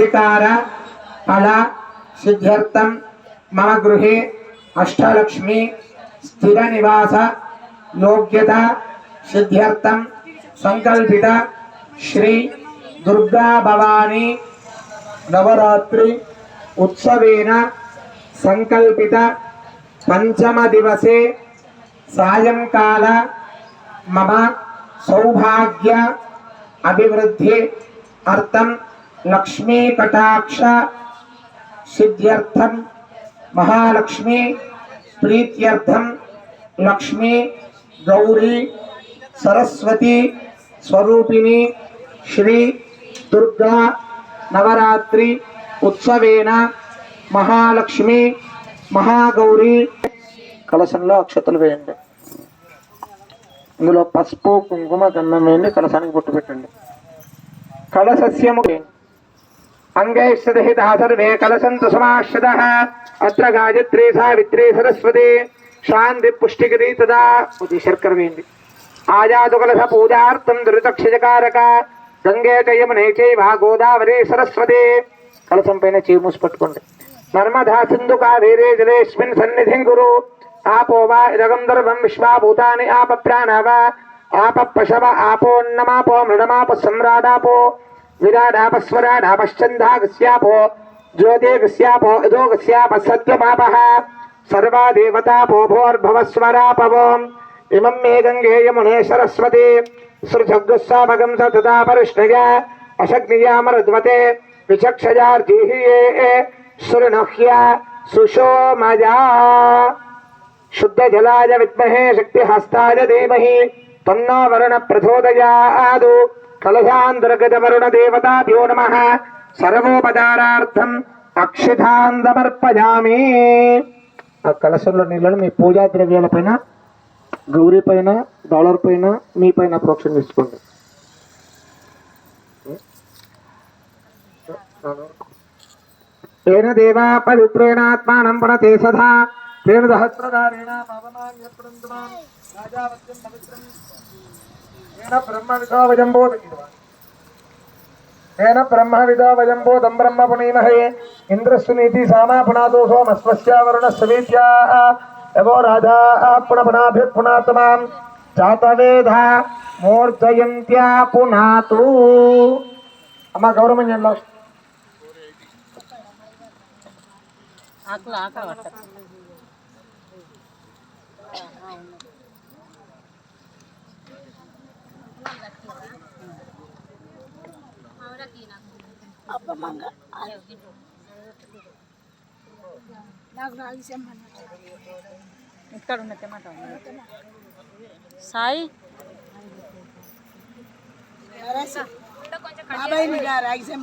అధికార ఫల సిద్ధ్యర్థం మమ గృహే అష్టలక్ష్మి స్థిర నివాస యోగ్యత సిద్ధ్యర్థం సంకల్పిత శ్రీ దుర్గా భవానీ నవరాత్రి ఉత్సవేన సంకల్పిత పంచమ దివసే సాయంకాల మమ సౌభాగ్య అభివృద్ధి అర్థం లక్ష్మీ కటాక్ష సిద్ధ్యర్థం మహాలక్ష్మి ప్రీత్యర్థం లక్ష్మి గౌరీ సరస్వతి స్వరూపిణి శ్రీ దుర్గా నవరాత్రి ఉత్సవేన మహాలక్ష్మి మహాగౌరి. కలశంలో అక్షతలు వేయండి. ఇందులో పసుపు కుంకుమ గంధం వేయండి. కలశానికి బొట్టు పెట్టండి. కలశస్యము అంగైశ్రదహిత సర్వే కలసంతు సమాశ్రద అత్ర గాయత్రీ సావిత్రీ సరస్వతి శాంతి పుష్టిగిరి తదా ఇది శర్కర వేయండి ఆజాదు కలశ పూజార్థం దురితక్షజకారక గంగే చయమునే చైవ గోదావరి సరస్వతి కలసం పైన చేయి మూసి పట్టుకోండి। నర్మదా సింధు కావేరే జలేస్మిన్ సన్నిధిం గురు। ఆపో వా ఇదగం దర్వం విశ్వా భూతాని ఆప ప్రాణవ। ఆప పశవ ఆపోన్నమాపో మృణమాప సమ్రాడాపో। विराडापस्वराडापश्चन्धागस्यापो ज्योतिर्गस्यापो, यदोगस्याप, सत्यमापः। सर्वा देवतापो, भोर्भवस्वरापवो। इमं मे आदु सरस्वती। स तदा परिष्णया। शुद्धजलाय विद्महे शक्तिहस्ताय धीमहि। तन्नो వరుణ ప్రచోదయాదు దేవతాభ్యో నమ. సర్వోపచారార్థం అక్షితాన్ సమర్పయామి ఆ కలశంలో నీళ్ళను మీ పూజా ద్రవ్యాల పైన గౌరీ పైన డాలర్ పైన మీ పైన ప్రోక్షణ తీసుకోండి. తేన దేవా పవిత్రేణాత్మానం పడతే సదా. తేన సహస్రధారేణ పవనాన్యప్రంతుమాం రాజావత్యం పవిత్రం. ఏన బ్రహ్మ విదో వజంబో తేన బ్రహ్మ విదో వజంబోధం బ్రహ్మ పునీమహే ఇంద్రస్సునీతి సామా పునాదో సోమస్వస్య వరుణస్సు వీత్యా యవో రాజా పునపునాభిర్పునాతమాం జాతవేద మూర్ధయంత్యా పునాతు అమ్మ గౌరవం ఆకులు ఆకలి పట్టదు ఇక్కడ ఉన్న టమాటా ఉంది. సాయి? బాబాయ్ నిగా రాగిసం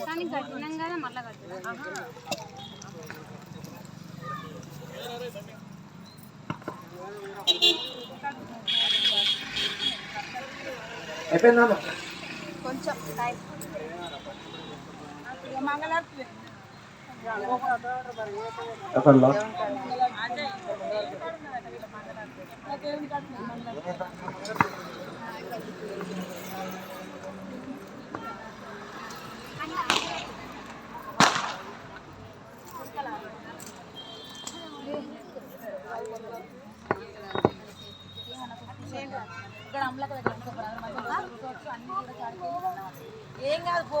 కానీ కట్టినాం కదా మళ్ళీ కట్టినాం అయిపోయిందమ్మా కొంచెం ఎక్కడా ఇక్కడ అమ్మలకి అన్ని కూడా ఏం కాదు పో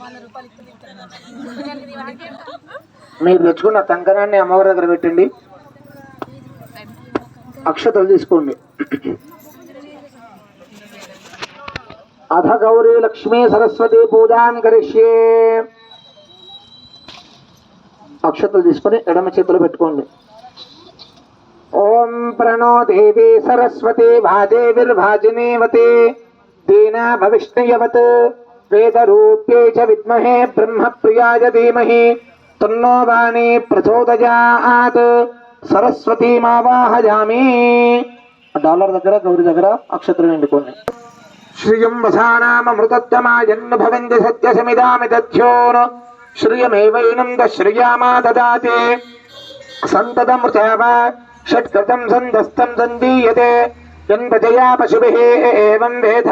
వంద రూపాయలు మీరు తెచ్చుకున్న కంకణాన్ని అమ్మవారి దగ్గర పెట్టండి. అక్షతలు తీసుకోండి. అధ గౌరీ లక్ష్మీ సరస్వతి పూజాం కరిష్యే. అక్షతలు తీసుకొని ఎడమ చేతులు పెట్టుకోండి. ఓం ప్రణో దేవి సరస్వతి భాదేవిర్భాజినీవతే దీనా భవిష్ణయవత్ వేదరూప్యై చ విద్మహే బ్రహ్మప్రియాయ ధీమహి తన్నో వాణి ప్రచోదయాత్ సరస్వతీమావాహయామి డాలర్ దగ్గర గౌరి దగ్గర అక్షత్రం ఎండుకోండి శ్రియం వసానామృతత్తమాయన్ను భవంతి సత్యసమిదామి దధ్యోన్ శ్రియమేవైనం దశ్రియామా దదాతే సంతతమృతవ षट्कृतम् सन्दस्तम् सन्दीयते। जन्मजया पशुभिः एवं वेद।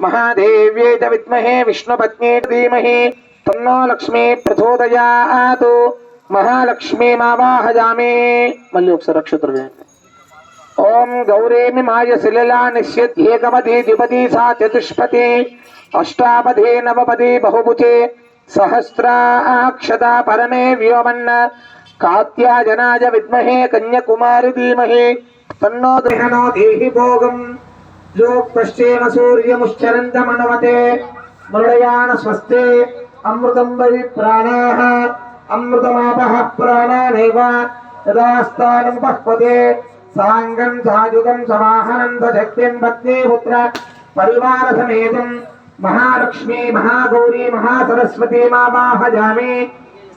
महादेव्यै च विद्महे विष्णुपत्नी धीमहि। तन्नो लक्ष्मी प्रचोदयात्। महालक्ष्मीमावाहयामि मल्लोक संरक्षतुर्वे ॐ गौरीमिमाय सलिला निश्यत्येकपदी द्विपदी सा चतुष्पति। अष्टापदी नवपदी बहुभुजे। सहस्राक्षता परमे व्योमन्न। బహుభుజే విద్మహే కన్యకుమారి ధీమహి తన్నో దృహణో దేహి భోగం యో పశ్చేమ సూర్యముశ్చరంత మనవతే మృడయాన స్వస్తే అమృతం వై ప్రాణాః అమృతమాపః ప్రాణానైవ యదాస్థానం పహ్వతే సాంగం సాయుగం సమాహనం సశక్తిం పత్ని పుత్ర పరివార సమేతం మహాలక్ష్మీ మహాగౌరీ మహాసరస్వతీ మావాహయామి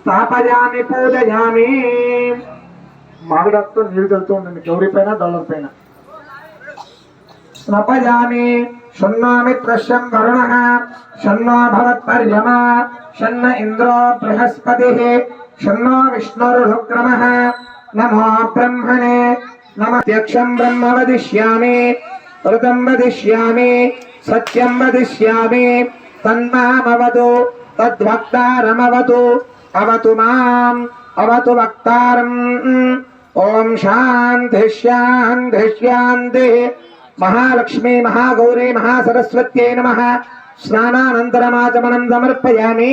స్థాపయామి పూజయామి. మామిడాకుతో నీరు కలుతూ ఉండండి. గౌరీ పైన డాలర్ పైన. స్నపయామి షణ్ణామిత్రశం వరుణః షణ్ణో భవత్పర్యమా షణ్ణ ఇంద్రో బృహస్పతిः షణ్ణో విష్ణురుక్రమः నమో బ్రహ్మణే నమత్యక్షం బ్రహ్మ వదిష్యామి ఋతం వదిష్యామి సత్యం వదిష్యామి తన్మామవతు తద్వక్తారమవతు అవతు మాం అవతు వక్తారం ఓం శాంతి శాంతి శాంతి మహాలక్ష్మీ మహాగౌరీ మహాసరస్వత్యై నమ స్నానానంతరమాచమనం సమర్పయామి